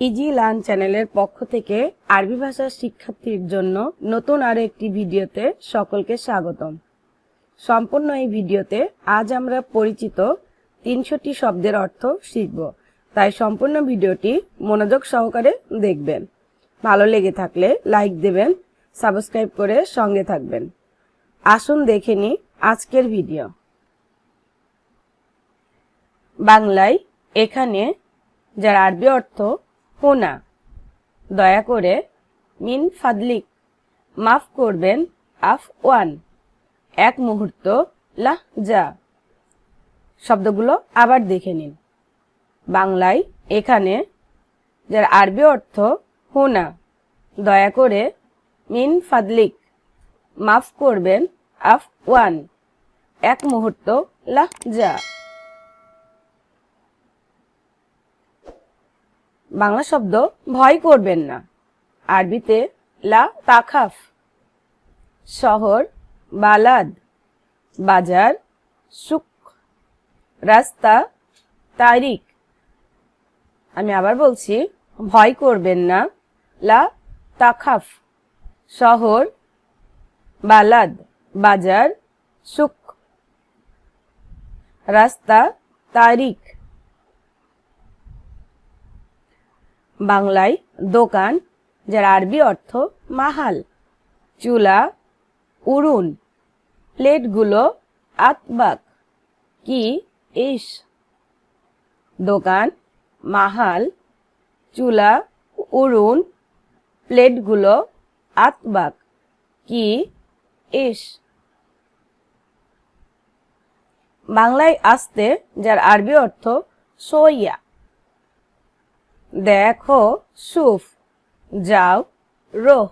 Easy learn চ্যানেলের পক্ষ থেকে আরবি ভাষার শিক্ষার্থীর জন্য নতুন আর একটি ভিডিওতে সকলকে স্বাগতম। সম্পূর্ণ এই ভিডিওতে আজ আমরা পরিচিত তিনশোটি শব্দের অর্থ শিখব। তাই সম্পূর্ণ ভিডিওটি মনোযোগ সহকারে দেখবেন। ভালো লেগে থাকলে লাইক দেবেন, সাবস্ক্রাইব করে সঙ্গে থাকবেন। আসুন দেখে নিই আজকের ভিডিও। বাংলায় এখানে যার আরবি অর্থ হোনা দয়া করে মিন ফাদলিক, মাফ করবেন আফ ওয়ান। এক মুহূর্ত, লাহ যা। শব্দগুলো আবার দেখে নিন। বাংলায় এখানে, যার আরবি অর্থ হোনা। দয়া করে মিন ফাদলিক, মাফ করবেন আফ ওয়ান। এক মুহূর্ত, লাহ যা। বাংলা শব্দ ভয় করবেন না। আরবিতে লা তাখাফ। শহর, বালাদ। বাজার সুক রাস্তা, তারিখ। আমি আবার বলছি, ভয় করবেন না। লা তাখাফ। শহর, বালাদ। বাজার সুক রাস্তা, তারিখ। বাংলায় দোকান, যার আরবি অর্থ মাহাল। চুলা উড়ুন প্লেটগুলো আতবাক। কি ইস। দোকান, মাহাল। চুলা উড়ুন প্লেটগুলো আতবাক। কি ইস। বাংলায় আসতে, যার আরবি অর্থ সইয়া। দেখো সুফ, যাও, রোহ,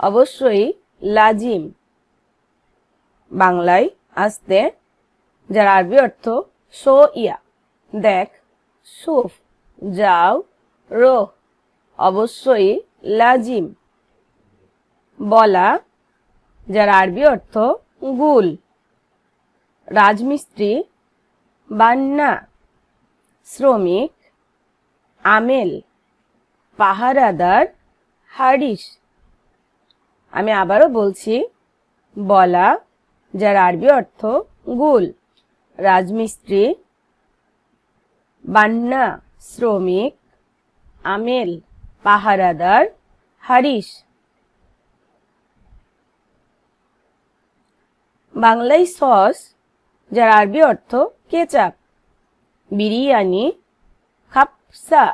অবশ্যই লাজিম। বাংলায় আসতে, যার আরবি অর্থ সো ইয়া। দেখ, সুফ, যাও, রোহ, অবশ্যই লাজিম। বলা, যার আরবি অর্থ গুল। রাজমিস্ত্রি, বান্না, শ্রমিক আমেল, পাহারাদার হারিস আমি আবারও বলছি, বলা, যার আরবি অর্থ গুল, রাজমিস্ত্রি, বান্না, শ্রমিক, আমেল, পাহারাদার হারিস বাংলায় সস, যার আরবি অর্থ কেচাপ। বিরিয়ানি খাপসা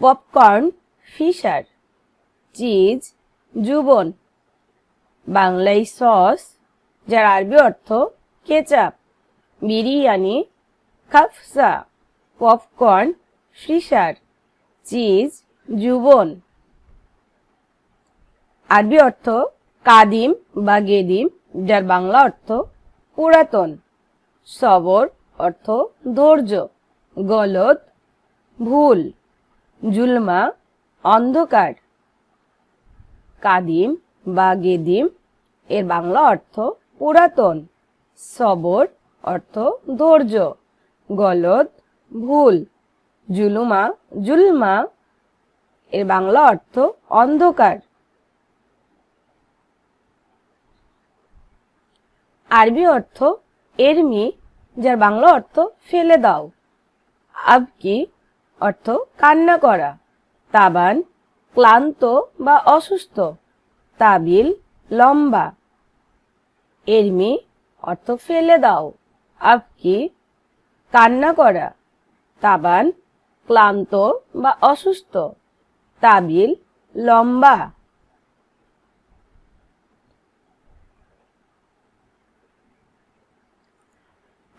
পপকর্ন ফিশার চিজ, জুবন বাংলায় সস, যার আরবি অর্থ কেচাপ, বিরিয়ানি খাফসা পপকর্ন ফিশার চিজ, জুবন। আরবি অর্থ কাদিম বা গেদিম, যার বাংলা অর্থ পুরাতন। সবর অর্থ ধৈর্য, গলদ ভুল, জুলমা, অন্ধকার। কাদিম বা গেদিম, এর বাংলা অর্থ পুরাতন। সবর অর্থ ধৈর্য। গলদ, ভুল, জুলুমা, জুলমা, এর বাংলা অর্থ অন্ধকার। আরবি অর্থ এরমি, যার বাংলা অর্থ ফেলে দাও। আবকি অর্থ কান্না করা, তাবান, ক্লান্ত বা অসুস্থ, তাবিল লম্বা। এরমি অর্থ ফেলে দাও আবকি কান্না করা, তাবান, ক্লান্ত বা অসুস্থ, তাবিল লম্বা।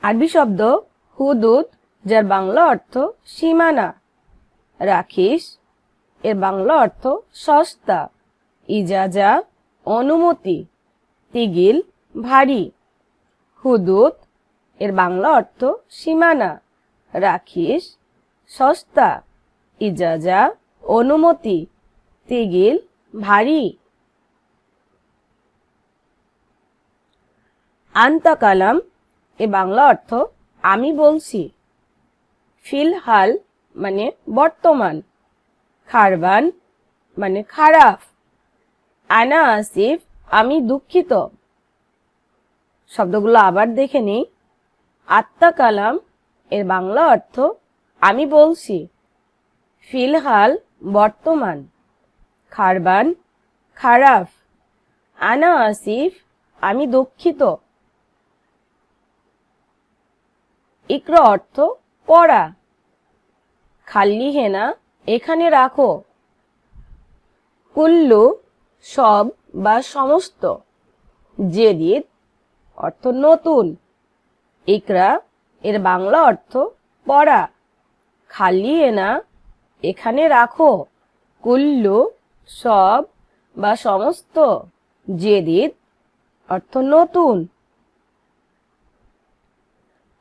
আরবি শব্দ হুদুদ যার বাংলা অর্থ সীমানা। রাখিস এর বাংলা অর্থ সস্তা। ইজাজা, অনুমতি। তিগিল, ভারী। হুদুত, এর বাংলা অর্থ সীমানা। রাখিস সস্তা। ইজাজা, অনুমতি। তিগিল, ভারী। আন্তা কালাম এ বাংলা অর্থ আমি বলছি। ফিলহাল মানে বর্তমান। খারবান মানে খারাপ। আনা আসিফ, আমি দুঃখিত। শব্দগুলো আবার দেখে নিই। আত্মা কালাম, এর বাংলা অর্থ, আমি বলছি। ফিলহাল বর্তমান। খারবান, খারাপ। আনা আসিফ, আমি দুঃখিত। ইক্র অর্থ পড়া। খাল্লি হেনা এখানে রাখো। কুল্লু, সব বা সমস্ত জেদিদ অর্থ নতুন। ইকরা, এর বাংলা অর্থ পড়া। খালি এনা এখানে রাখো। কুল্লু, সব বা সমস্ত জেদিদ অর্থ নতুন।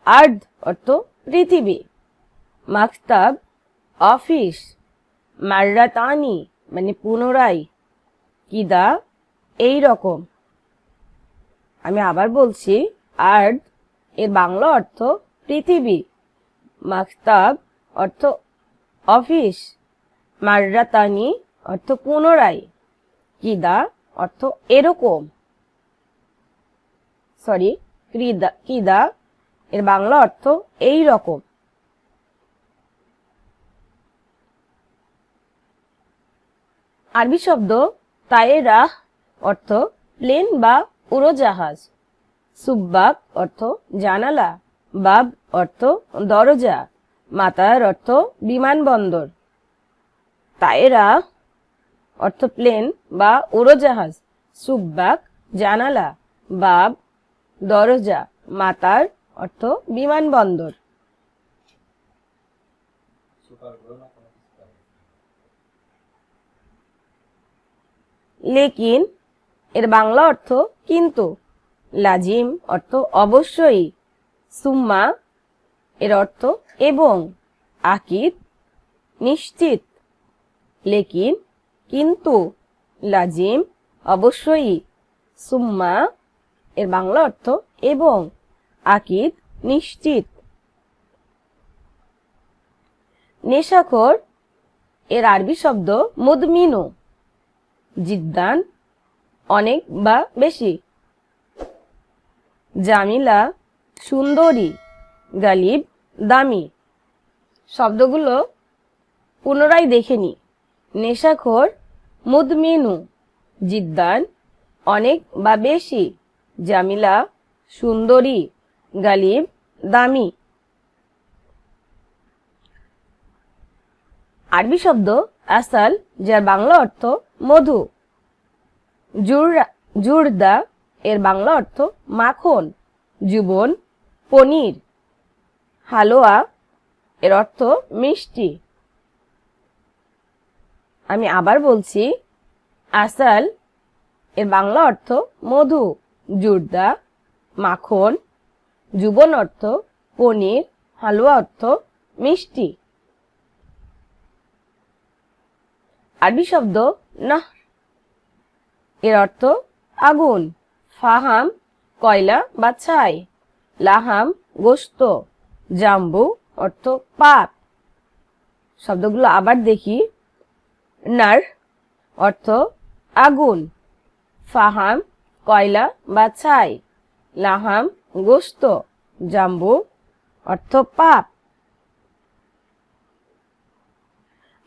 আর্ধ অর্থ পৃথিবী। মাকতাব, অফিস, মার্রাতানি মানে পুনরায়। কিদা এই রকম আমি আবার বলছি আর্থ এর বাংলা অর্থ পৃথিবী। মাকতাব, অর্থ অফিস। মার্রাতানি, অর্থ পুনরায়। কিদা, অর্থ এরকম। সরি, ক্রিদা, কিদা এর বাংলা অর্থ এই রকম আরবি শব্দ তায়েরা অর্থ প্লেন বা উড়োজাহাজ। সুব্বাক অর্থ জানালা, বাব অর্থ দরজা, মাতার অর্থ বিমানবন্দর। তায়েরা অর্থ প্লেন বা উড়োজাহাজ সুব্বাক জানালা, বাব দরজা, মাতার অর্থ বিমানবন্দর। লেকিন, এর বাংলা অর্থ কিন্তু। লাজিম অর্থ অবশ্যই। সুম্মা, এর অর্থ এবং। আকিদ, নিশ্চিত। লেকিন, কিন্তু। লাজিম অবশ্যই। সুম্মা, এর বাংলা অর্থ এবং। আকিদ নিশ্চিত। নেশাখোর, এর আরবি শব্দ মুদমিনু। জিদ্দান, অনেক বা বেশি। জামিলা, সুন্দরী, গালিব, দামি। শব্দগুলো পুনরায় দেখে নি। নেশাখোর, মুদমিনু। জিদ্দান, অনেক বা বেশি। জামিলা, সুন্দরী। গালিব, দামি। আরবি শব্দ আসাল, যার বাংলা অর্থ মধু। জুরদা, এর বাংলা অর্থ মাখন, জুবন, পনির। হালুয়া, এর অর্থ মিষ্টি। আমি আবার বলছি, আসাল, এর বাংলা অর্থ মধু। জুরদা, মাখন জুবন অর্থ পনির, হালুয়া অর্থ মিষ্টি। আরবি শব্দ নাহ। এর অর্থ আগুন, ফাহাম, কয়লা বা ছাই। লাহাম, গোস্ত। জাম্বু অর্থ পাপ শব্দগুলো আবার দেখি। নার অর্থ আগুন, ফাহাম, কয়লা বা ছাই। লাহাম গোস্ত, জাম্বু, অর্থ পাপ।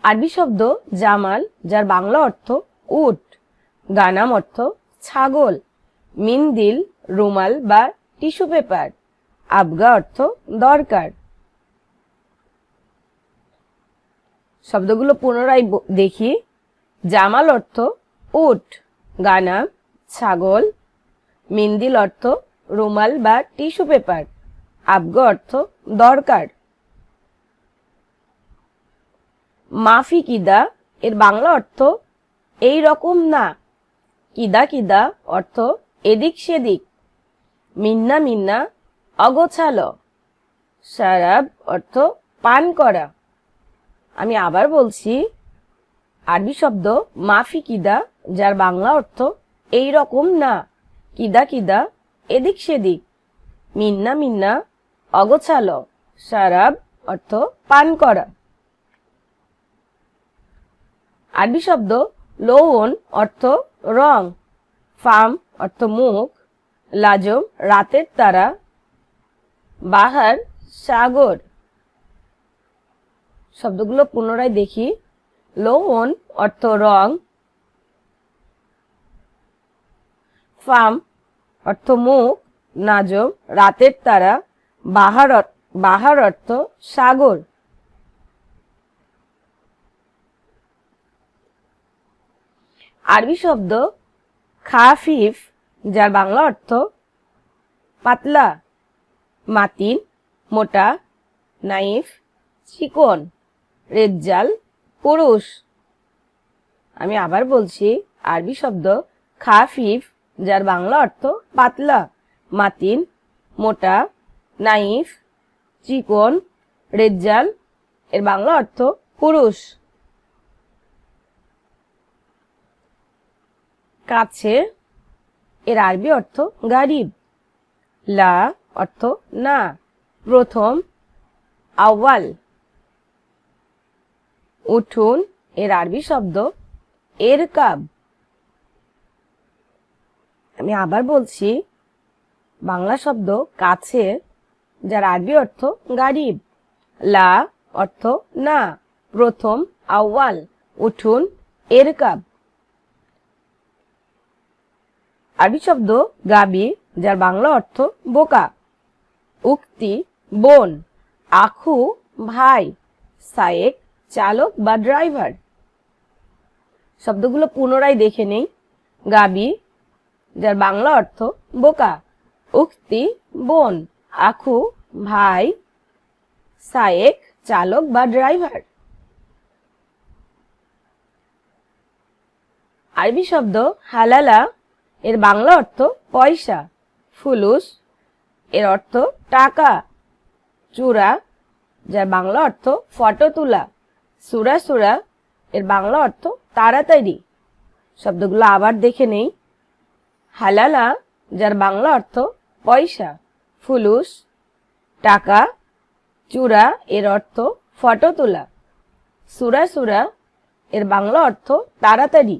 আরবি শব্দ জামাল, যার বাংলা অর্থ উট। গানাম অর্থ ছাগল। মিন্দিল, রুমাল বা টিস্যু পেপার। আবগা অর্থ দরকার। শব্দগুলো পুনরায় দেখি। জামাল অর্থ উট, গানাম ছাগল। মিন্দিল অর্থ রুমাল বা টিস্যু পেপার। আবগ অর্থ দরকার। মাফি কিদা, এর বাংলা অর্থ এই রকম না। কিদা কিদা অর্থ এদিক সেদিক। মিন্না মিন্না, অগোছালো। সারাব অর্থ পান করা। আমি আবার বলছি, আরবি শব্দ মাফি কিদা, যার বাংলা অর্থ এই রকম না। কিদা কিদা এদিক সেদিক। মিন্না মিন্না, অগোছালো, সারাব, অর্থ পান করা। আরবি শব্দ লৌন অর্থ রং। ফাম, অর্থ মুখ। লাজম, রাতের তারা। বাহার, সাগর। শব্দগুলো পুনরায় দেখি। লৌন অর্থ রং। ফাম অর্থ মুখ নাজম, রাতের তারা, বাহার বাহার অর্থ সাগর। আরবি শব্দ খাফিফ, যার বাংলা অর্থ পাতলা, মাতিন, মোটা, নাইফ, চিকন, রেজ্জাল, পুরুষ। আমি আবার বলছি, আরবি শব্দ খাফিফ যার বাংলা অর্থ পাতলা। মাতিন, মোটা, নাইফ, চিকন, রেজ্জাল, এর বাংলা অর্থ পুরুষ। কাছে এর আরবি অর্থ গারিব। লা অর্থ না। প্রথম আওয়াল উঠুন, এর আরবি শব্দ এর কাব আমি আবার বলছি, বাংলা শব্দ কাছে যার আরবি অর্থ গারিব লা অর্থ না, প্রথম আওয়াল উঠুন এর কাব আরবি শব্দ গাবি, যার বাংলা অর্থ বোকা। উক্তি, বোন, আখু, ভাই, সায়েক, চালক বা ড্রাইভার। শব্দগুলো পুনরায় দেখে নেই। গাবি যার বাংলা অর্থ বোকা। উক্তি, বোন, আখু, ভাই, সায়েক, চালক বা ড্রাইভার। আরবি শব্দ হালালা, এর বাংলা অর্থ পয়সা। ফুলুস, এর অর্থ টাকা। চূড়া, যার বাংলা অর্থ ফটো তোলা। সুরা সুরা, এর বাংলা অর্থ তাড়াতাড়ি। শব্দগুলো আবার দেখে নেই। হালালা, যার বাংলা অর্থ পয়সা, ফুলুস, টাকা, চূড়া, এর অর্থ ফটো তোলা। সুরা সুরা, এর বাংলা অর্থ তাড়াতাড়ি।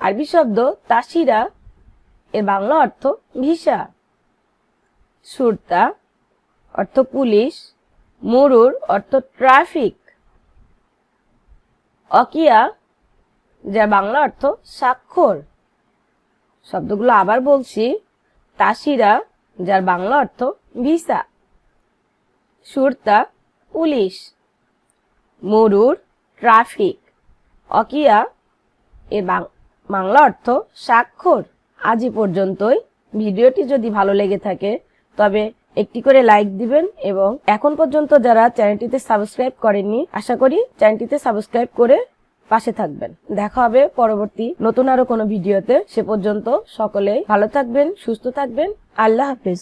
আরবি শব্দ তাসিরা, এর বাংলা অর্থ ভিসা। সুরতা, অর্থ পুলিশ। মরুর, অর্থ ট্রাফিক। অকিয়া যার বাংলা অর্থ স্বাক্ষর। শব্দগুলো আবার বলছি, তাসিরা, যার বাংলা অর্থ ভিসা। সুরতা, পুলিশ। মরুর, ট্রাফিক। অকিয়া, এর বাংলা অর্থ স্বাক্ষর। আজই পর্যন্তই। ভিডিওটি যদি ভালো লেগে থাকে, তবে একটি করে লাইক দিবেন এবং এখন পর্যন্ত যারা চ্যানেলটিতে সাবস্ক্রাইব করেননি, আশা করি চ্যানেলটিতে সাবস্ক্রাইব করে পাশে থাকবেন। দেখা হবে পরবর্তী নতুন আরও কোনো ভিডিওতে। সে পর্যন্ত সকলে ভালো থাকবেন, সুস্থ থাকবেন। আল্লাহ হাফিজ।